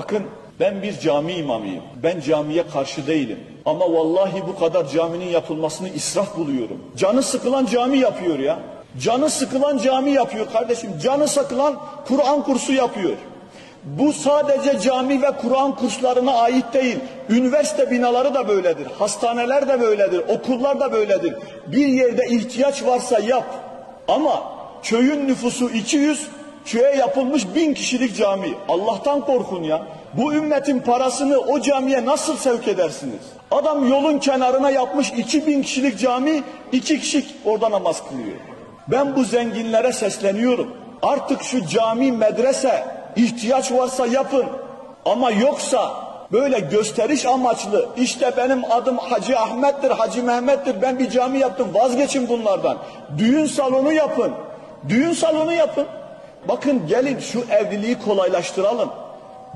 Bakın ben bir cami imamıyım. Ben camiye karşı değilim. Ama vallahi bu kadar caminin yapılmasını israf buluyorum. Canı sıkılan cami yapıyor ya. Canı sıkılan cami yapıyor kardeşim. Canı sıkılan Kur'an kursu yapıyor. Bu sadece cami ve Kur'an kurslarına ait değil. Üniversite binaları da böyledir. Hastaneler de böyledir. Okullar da böyledir. Bir yerde ihtiyaç varsa yap. Ama köyün nüfusu 200, köye yapılmış bin kişilik cami. Allah'tan korkun ya. Bu ümmetin parasını o camiye nasıl sevk edersiniz? Adam yolun kenarına yapmış 2000 kişilik cami, iki kişi orada namaz kılıyor. Ben bu zenginlere sesleniyorum. Artık şu cami, medrese ihtiyaç varsa yapın. Ama yoksa böyle gösteriş amaçlı işte benim adım Hacı Ahmet'tir, Hacı Mehmet'tir ben bir cami yaptım vazgeçin bunlardan. Düğün salonu yapın. Düğün salonu yapın. Bakın gelin şu evliliği kolaylaştıralım.